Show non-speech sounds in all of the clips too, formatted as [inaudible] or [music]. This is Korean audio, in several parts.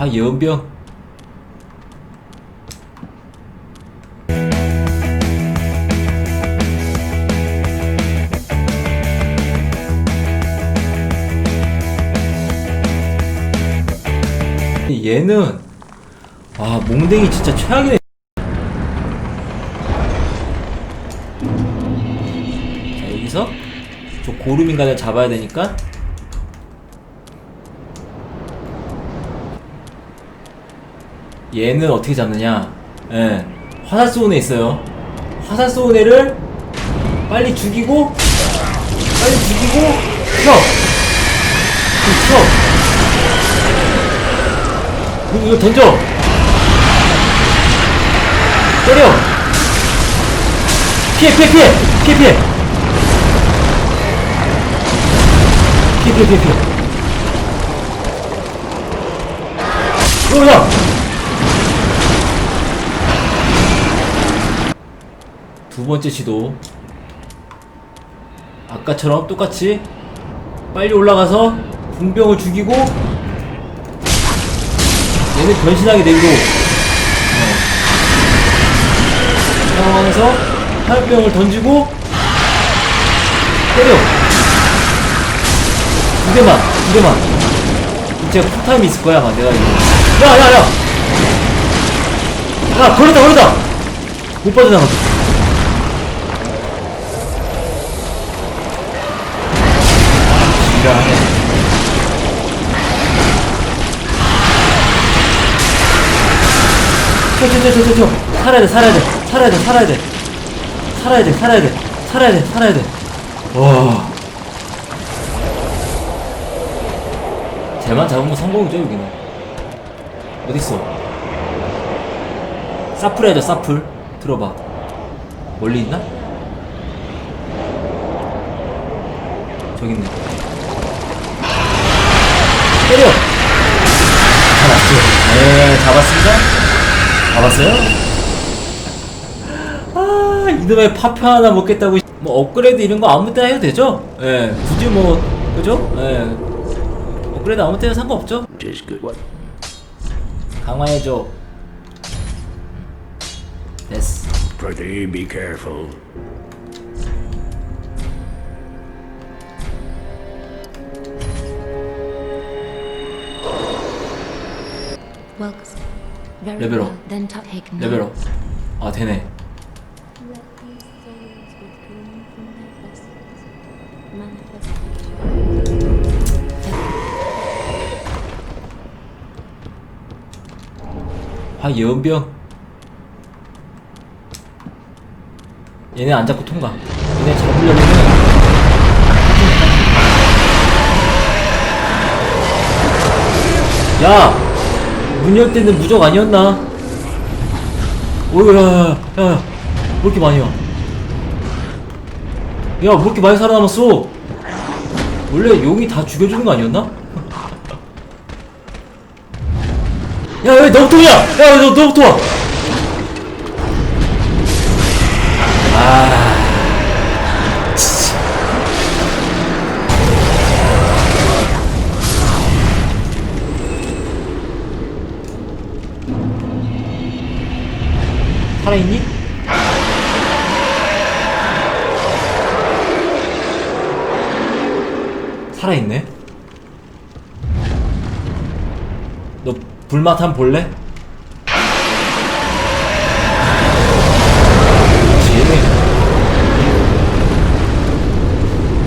화연병. 얘는 아 몽댕이 진짜 최악이네. 자 여기서 저 고름인간을 잡아야 되니까 얘는 어떻게 잡느냐 예 화살쏘은 애 있어요 화살쏘은 애를 빨리 죽이고 빨리 죽이고 켜! 그 켜! 그, 이거 던져! 때려! 피해 피해 피해! 피해 피해! 피해 피해 피해 피해! 오 야! 번째 시도. 아까처럼 똑같이 빨리 올라가서 군병을 죽이고 얘는 변신하게 내고 어. 상황에서 화염병을 던지고 때려. 두 개만 두 개만. 이제 쿨타임이 있을 거야 아마 내가 이거. 야야야! 야 걸렸다 걸렸다! 못 빠져나갔어 튀어튀어튀어튀어 살아야 돼 살아야 돼 살아야 돼 살아야 돼 살아야 돼 살아야 돼 살아야 돼 살아야 돼 와 쟤만 잡으면 성공이죠 여기는 어딨어 사플 해야죠 사플 들어봐 멀리 있나? 저기 있네 때려 잡았죠 네 잡았습니다 잡았어요? 아 이놈의 파표 하나 먹겠다고 뭐 업그레이드 이런 거 아무 때나 해도 되죠? 예 굳이 뭐 그죠? 예 업그레이드 아무 때나 상관없죠? Just good. 강화해줘 됐어 Pretty be careful. Welcome. 레벨업. 레벨업 아 되네 manifest 화연병 얘네 안 잡고 통과 얘네 잡으려면은 야! 문 열 때는 무적 아니었나? 오야, 야, 야, 야, 왜 이렇게 많이 와? 야, 왜 이렇게 많이 살아남았어? 원래 용이 다 죽여주는 거 아니었나? [laughs] 야, 왜 너부터 오냐? 야, 너, 너부터 와! 아. 살아있니? 살아있네? 너 불맛 한번 볼래?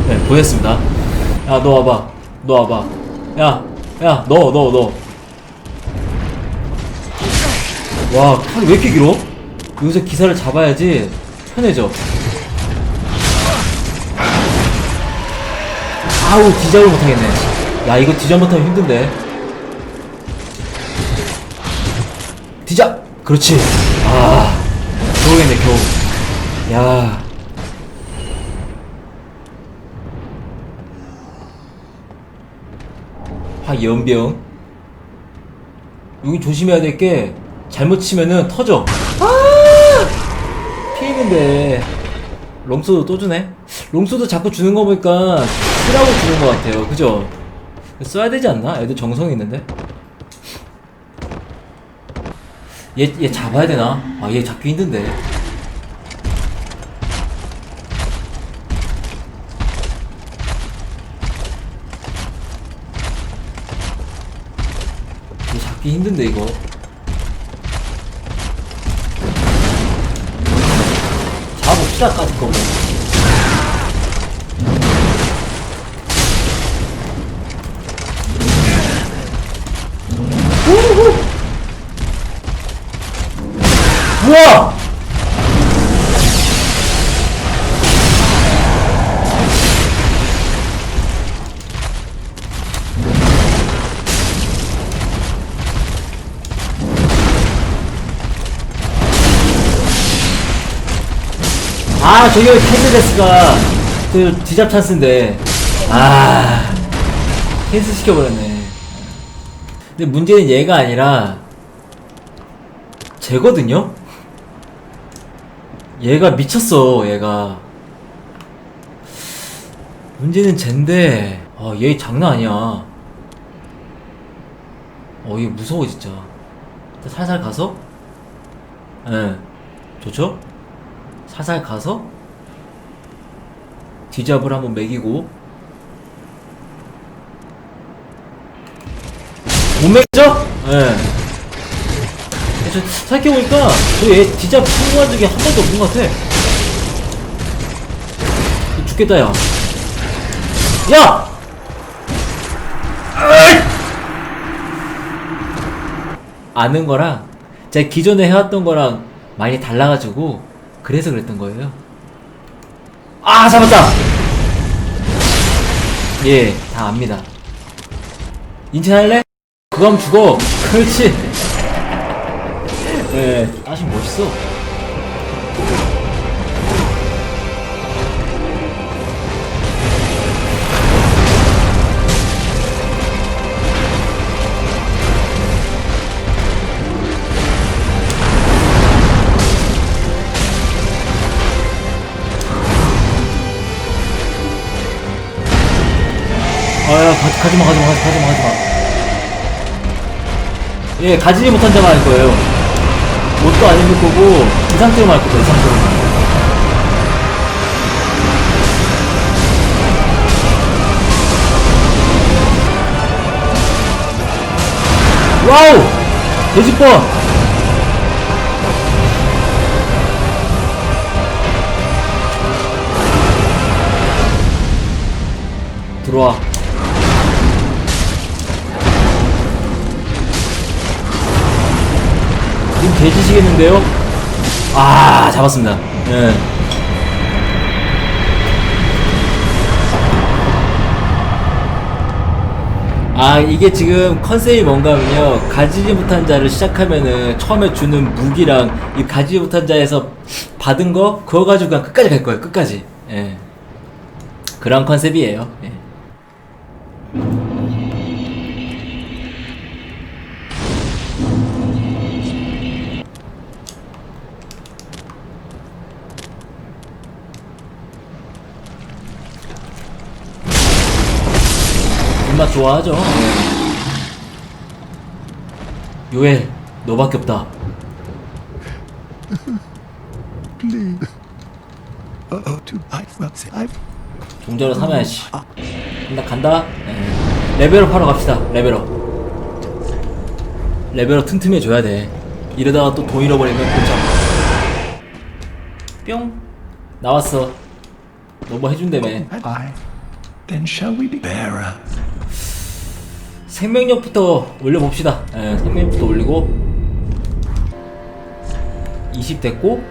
네 보냈습니다 야 너 와봐 너 와봐 야야 너 너너 와, 칼이 왜 이렇게 길어? 여기서 기사를 잡아야지 편해져. 아우, 디자를 못하겠네. 야, 이거 디자 못하면 힘든데. 디자! 그렇지. 아, 겨우겠네, 겨우. 야. 화연병. 여기 조심해야 될 게 잘못 치면은 터져. 아! 피했는데 롱소드 또 주네. 롱소드 자꾸 주는 거 보니까 쓰라고 주는 것 같아요. 그죠? 써야 되지 않나? 애들 정성이 있는데. 얘, 얘 잡아야 되나? 아, 얘 잡기 힘든데. 얘 잡기 힘든데, 이거. 시다, 까짓 거. 뭐. 우와! 저기 캔슬레스가 그 디잡 찬스인데. 아, 캔슬 시켜버렸네. 근데 문제는 얘가 아니라, 쟤거든요? 얘가 미쳤어, 얘가. 문제는 쟤인데, 아, 얘 장난 아니야. 어, 얘 무서워, 진짜. 살살 가서, 예, 좋죠? 살살 가서, 디잡을 한번 매기고, 못 매죠? 예. 저 생각해보니까 저얘 디잡 성공한 적이 한 번도 없는 것 같아 죽겠다 야 야! 아는 거랑 제가 기존에 해왔던 거랑 많이 달라가지고 그래서 그랬던 거예요 아 잡았다 예 다 압니다 인천 할래? 그거 하면 죽어 그렇지 예, 아직 멋있어. 가지, 가지마 가지마 가지- 가지마 가지마. 예 가지지 못한 자만 할 거예요. 옷도 안 입을 거고 이 상태로만 할 거예요 이 상태로만 와우! 돼지뻐 들어와 님 돼지시겠는데요? 아 잡았습니다 예. 아 이게 지금 컨셉이 뭔가 하면요 가지지 못한 자를 시작하면은 처음에 주는 무기랑 이 가지지 못한 자에서 받은 거 그거 가지고 그냥 끝까지 갈 거예요 끝까지 예. 그런 컨셉이에요 예. 입맛 좋아하죠. 요엘, 너밖에 없다. [laughs] Please. Uh-oh, too. I've, I've 종자로 사면 씨. 나 간다. 예. 레벨업 하러 갑시다. 레벨업. 레벨업 틈틈이 줘야 돼. 이러다가 또 돈 잃어버리면 골참. 뿅. 나왔어. 너뭐 해준다며. I. Then shall we be bearer? 생명력부터 올려봅시다. 예, 생명력부터 올리고 20 됐고.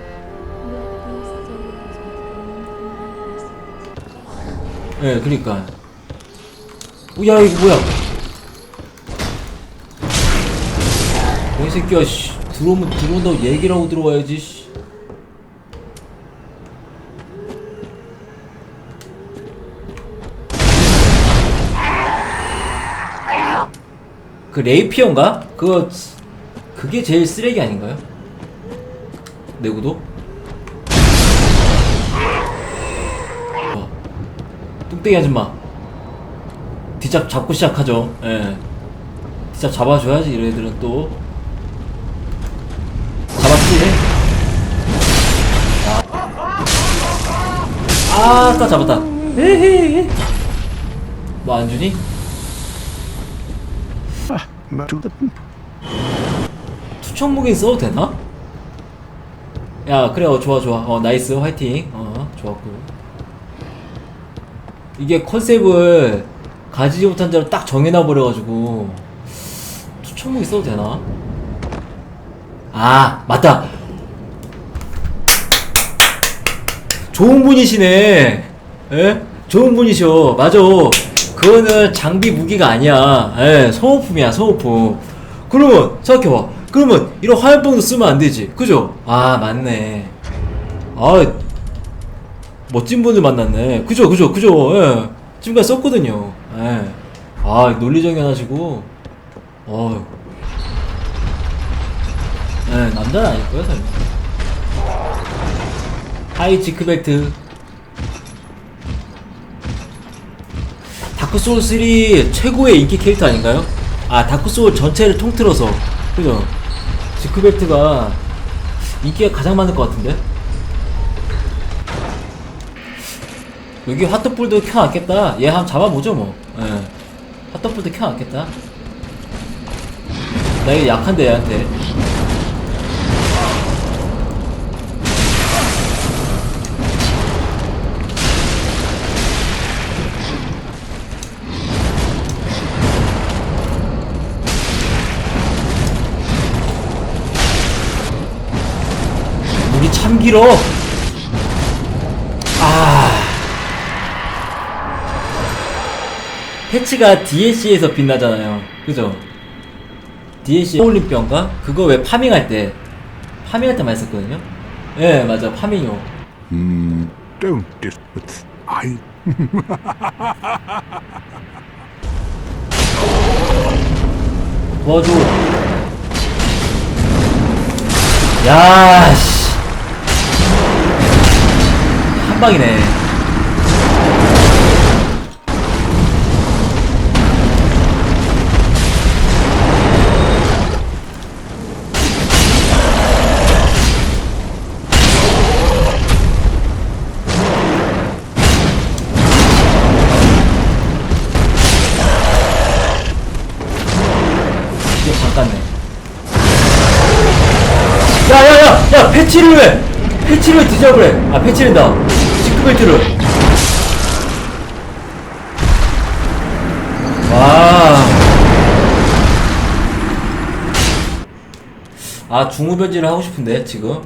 예, 그니까. 오, 야, 이거 뭐야? 이 새끼야, 씨. 들어오면 들어온다고 얘기를 하고 들어와야지, 씨. 그 레이피언가? 그거 그게 제일 쓰레기 아닌가요? 내구도? 와. 뚱땡이 아줌마 뒤잡 잡고 시작하죠 예 뒤잡 잡아줘야지 이런 애들은 또 잡았지? 아따 잡았다 에헤이 뭐 안주니? But to the 투척 무기 써도 되나? 야 그래 어 좋아 좋아. 어 나이스. 화이팅. 어 좋았고. 이게 컨셉을 가지지 못한 대로 딱 정해놔 버려가지고 투척 무기 써도 되나? 아 맞다. 좋은 분이시네. 예? 좋은 분이셔. 맞아 그거는 장비 무기가 아니야. 예 소모품이야 소모품. 그러면 생각해봐. 그러면 이런 화염병도 쓰면 안 되지. 그죠? 아 맞네. 아 멋진 분을 만났네. 그죠 그죠 그죠. 예 지금까지 썼거든요. 예 아 논리정연하시고. 어휴 예 남자는 아니고요 설마 하이 지크벨트 다크소울 3 최고의 인기 캐릭터 아닌가요? 아 다크소울 전체를 통틀어서 그죠? 지크벨트가 인기가 가장 많을 것 같은데? 여기 핫도불도 켜놨겠다 얘 한번 잡아보죠 뭐 예. 핫도불도 켜놨겠다 나 이거 약한데 얘한테 길어. 아. 패치가 DLC에서 빛나잖아요. 그죠? DLC 올림병가? 그거 왜 파밍할 때, 파밍할 때 많이 썼거든요? 예, 네, 맞아. 파밍용. don't dis with I 도와줘. 야, 씨. 한 방이네. 이게 바꿨네. 야야야 야 패치를 왜 패치를 왜 뒤져버려 아 패치된다 시크벨트를 와아 중후 변질을 하고 싶은데 지금.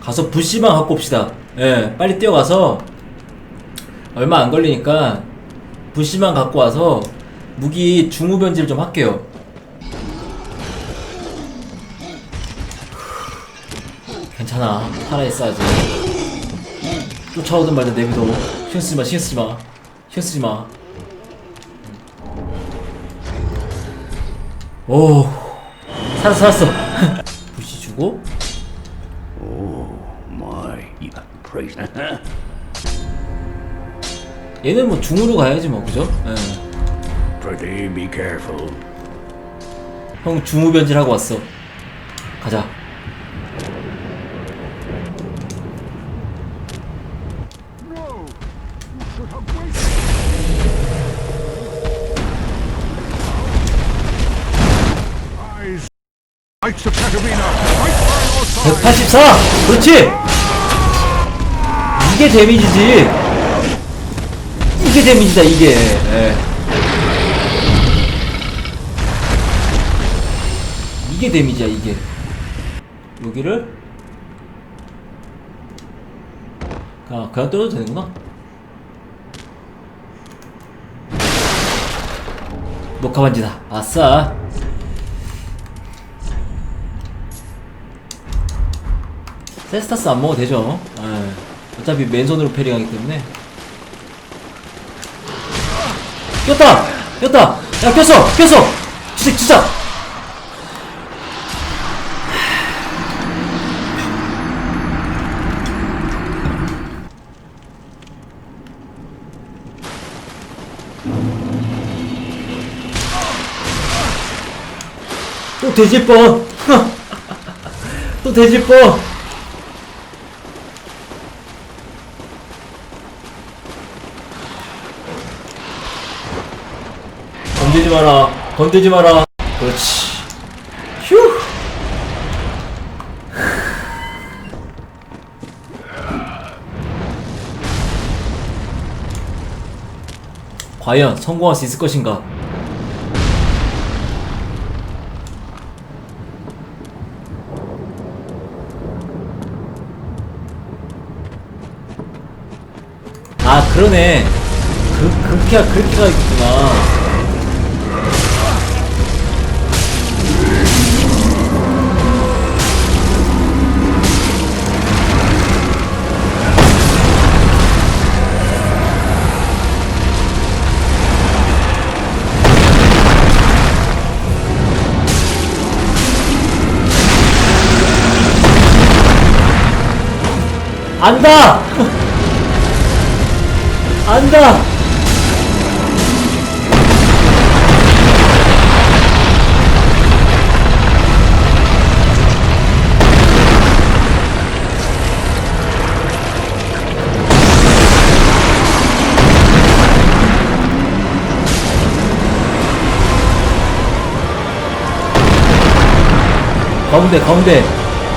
가서 부시만 갖고 옵시다. 예 빨리 뛰어가서 얼마 안 걸리니까 부시만 갖고 와서 무기 중후 변질 좀 할게요. 괜찮아. 살아있어야지 쫓아오든 말든 내비도 신경 쓰지 마 신경 쓰지 마 신경 쓰지 마 오 살았어 살았어 [laughs] 부시 주고 My, you praise. 얘는 뭐 중으로 가야지 뭐 그죠? 예. Pretty be careful. 형 중후 변질 하고 왔어 가자 184! 그렇지! 이게 데미지지! 이게 데미지다, 이게. 예. 이게 데미지야, 이게. 여기를? 아, 그냥 떨어도 되는구나. 녹화 반지다. 아싸. 세스타스 안 먹어도 되죠. 예. 어차피 맨손으로 패링하기 때문에. 꼈다! 꼈다! 야, 꼈어! 꼈어! 진짜, 진짜! 또 돼질 뻔! [laughs] 또 돼질 뻔! 건들지 마라. 건들지 마라. 그렇지. 휴. 과연 성공할 수 있을 것인가? 아 그러네. 그 그렇게 그렇게 가 있구나. 안다! 안다! 가운데 가운데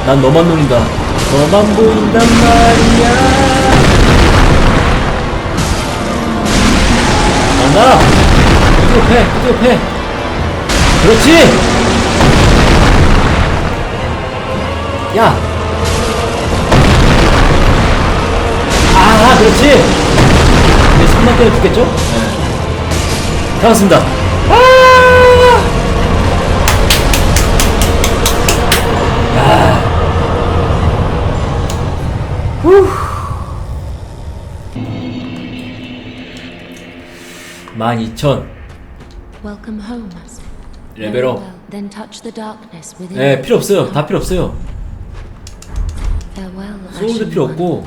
난 너만 노린다 너만 보인단 말이야 간다 그쪽 패 그렇지 야 아, 그렇지. 이제 손만 때려 죽겠죠? 네. 반갑습니다. 만 이천. Welcome home, Master. 레벨업. Then touch the darkness within. 네, 필요 없어요. 다 필요 없어요. Farewell. 소울도 필요. 없고